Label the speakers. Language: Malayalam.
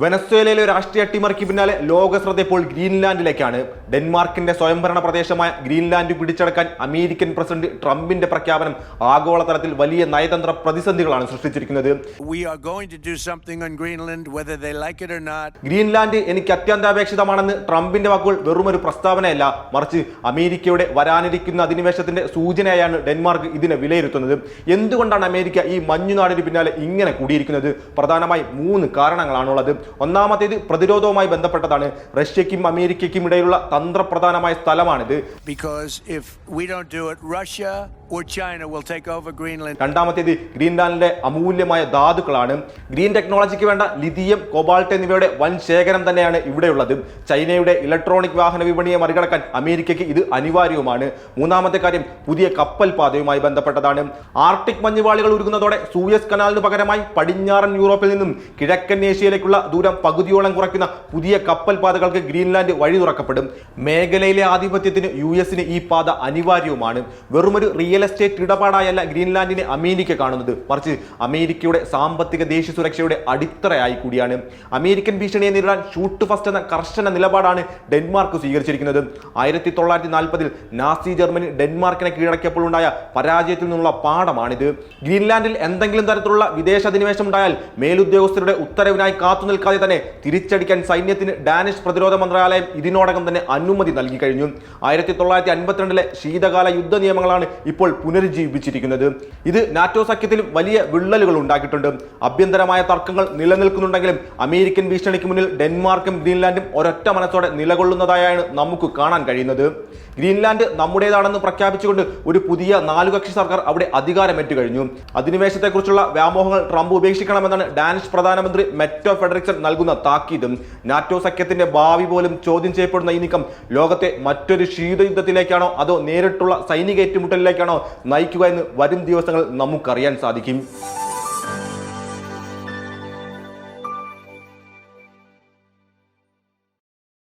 Speaker 1: വെനസ്വേലയിലെ രാഷ്ട്രീയ അട്ടിമറിക്ക് പിന്നാലെ ലോക ശ്രദ്ധ ഇപ്പോൾ ഗ്രീൻലാൻഡിലേക്കാണ്. ഡെൻമാർക്കിന്റെ സ്വയംഭരണ പ്രദേശമായ ഗ്രീൻലാൻഡ് പിടിച്ചടക്കാൻ അമേരിക്കൻ പ്രസിഡന്റ് ട്രംപിന്റെ പ്രഖ്യാപനം ആഗോളതലത്തിൽ വലിയ നയതന്ത്ര പ്രതിസന്ധികളാണ് സൃഷ്ടിച്ചിരിക്കുന്നത്. ഗ്രീൻലാൻഡ് എനിക്ക് അത്യന്താപേക്ഷിതമാണെന്ന് ട്രംപിന്റെ വാക്കുകൾ വെറുമൊരു പ്രസ്താവനയല്ല. മറിച്ച് അമേരിക്കയുടെ വരാനിരിക്കുന്ന അധിനിവേശത്തിന്റെ സൂചനയായാണ് ഡെൻമാർക്ക് ഇതിനെ വിലയിരുത്തുന്നത്. എന്തുകൊണ്ടാണ് അമേരിക്ക ഈ മഞ്ഞുനാടിന് പിന്നാലെ ഇങ്ങനെ കൂടിയിരിക്കുന്നത്? പ്രധാനമായി മൂന്ന് കാരണങ്ങളാണുള്ളത്. ഒന്നാമത്തേത് പ്രതിരോധവുമായി ബന്ധപ്പെട്ടതാണ്. റഷ്യയ്ക്കും അമേരിക്കയ്ക്കും ഇടയിലുള്ള തന്ത്രപ്രധാനമായ സ്ഥലമാണിത്.
Speaker 2: Because if we don't do it, Russia or China will take over Greenland.
Speaker 1: രണ്ടാമത്തേത് ഗ്രീൻലാൻഡിലെ അമൂല്യമായ ധാതുക്കളാണ്. ഗ്രീൻ ടെക്നോളജിക്ക് വേണ്ട ലിഥിയം കോബാൾട്ട് എന്നിവയുടെ വൻ ശേഖരം തന്നെയാണ് ഇവിടെയുള്ളത്. ചൈനയുടെ ഇലക്ട്രോണിക് വാഹന വിപണിയെ മറികടക്കാൻ അമേരിക്കയ്ക്ക് ഇത് അനിവാര്യവുമാണ്. മൂന്നാമത്തെ കാര്യം പുതിയ കപ്പൽ പാതയുമായി ബന്ധപ്പെട്ടതാണ്. ആർട്ടിക് മഞ്ഞുപാളികൾ ഉരുകുന്നതോടെ സൂയസ് കനാലിന് പകരമായി പടിഞ്ഞാറൻ യൂറോപ്പിൽ നിന്നും കിഴക്കൻ ഏഷ്യയിലേക്കുള്ള ദൂരം പകുതിയോളം കുറയ്ക്കുന്ന പുതിയ കപ്പൽ പാതകൾക്ക് ഗ്രീൻലാൻഡ് വഴി തുറക്കപ്പെടും. മേഖലയിലെ ആധിപത്യത്തിന് യു എസിന് ഈ പാത അനിവാര്യവുമാണ്. വെറുമൊരു റിയൽ എസ്റ്റേറ്റ് ഇടപാടായല്ല ഗ്രീൻലാൻഡിനെ അമേരിക്ക കാണുന്നത്. മറിച്ച് അമേരിക്കയുടെ സാമ്പത്തിക ദേശീയ സുരക്ഷയുടെ അടിത്തറയായി കൂടിയാണ്. അമേരിക്കൻ ഭീഷണിയെ നേരിടാൻ ഷൂട്ട് ഫസ്റ്റ് എന്ന കർശന നിലപാടാണ് ഡെൻമാർക്ക് സ്വീകരിച്ചിരിക്കുന്നത്. ആയിരത്തി തൊള്ളായിരത്തി നാൽപ്പതിൽ നാസി ജർമ്മനി ഡെൻമാർക്കിനെ കീഴടക്കിയപ്പോൾ ഉണ്ടായ പരാജയത്തിൽ നിന്നുള്ള പാഠമാണിത്. ഗ്രീൻലാൻഡിൽ എന്തെങ്കിലും തരത്തിലുള്ള വിദേശ അധിനിവേശം ഉണ്ടായാൽ മേലുദ്യോഗസ്ഥരുടെ ഉത്തരവിനായി കാത്തു നിൽക്കാതെ തന്നെ തിരിച്ചടിക്കാൻ സൈന്യത്തിന് ഡാനിഷ് പ്രതിരോധ മന്ത്രാലയം ഇതിനോടകം തന്നെ അനുമതി നൽകി കഴിഞ്ഞു. ആയിരത്തി തൊള്ളായിരത്തി അൻപത്തിരണ്ടിലെ ശീതകാല യുദ്ധ നിയമങ്ങളാണ് ഇപ്പോൾ പുനരുജ്ജീവിപ്പിച്ചിരിക്കുന്നത്. ഇത് നാറ്റോ സഖ്യത്തിലും വലിയ വിള്ളലുകൾ ഉണ്ടാക്കിയിട്ടുണ്ട്. ആഭ്യന്തരമായ തർക്കങ്ങൾ നിലനിൽക്കുന്നുണ്ടെങ്കിലും അമേരിക്കൻ ഭീഷണിക്ക് മുന്നിൽ ഡെൻമാർക്കും ഗ്രീൻലാൻഡും ഒരൊറ്റ മനസ്സോടെ നിലകൊള്ളുന്നതായാണ് നമുക്ക് കാണാൻ കഴിയുന്നത്. ഗ്രീൻലാൻഡ് നമ്മുടേതാണെന്ന് പ്രഖ്യാപിച്ചുകൊണ്ട് ഒരു പുതിയ നാലുകക്ഷി സർക്കാർ അവിടെ അധികാരമേറ്റു കഴിഞ്ഞു. അധിനിവേശത്തെക്കുറിച്ചുള്ള വ്യാമോഹങ്ങൾ ട്രംപ് ഉപേക്ഷിക്കണമെന്നാണ് ഡാനിഷ് പ്രധാനമന്ത്രി മെറ്റോ ഫെഡറിക്സൺ നൽകുന്ന താക്കീതും നാറ്റോ സഖ്യത്തിന്റെ ഭാവി പോലും ചോദ്യം ചെയ്യപ്പെടുന്ന ഈ നീക്കം ലോകത്തെ മറ്റൊരു ശീതയുദ്ധത്തിലേക്കാണോ അതോ നേരിട്ടുള്ള സൈനിക ഏറ്റുമുട്ടലിലേക്കാണോ നയിക്കുക എന്ന് വരും ദിവസങ്ങൾ നമുക്കറിയാൻ സാധിക്കും.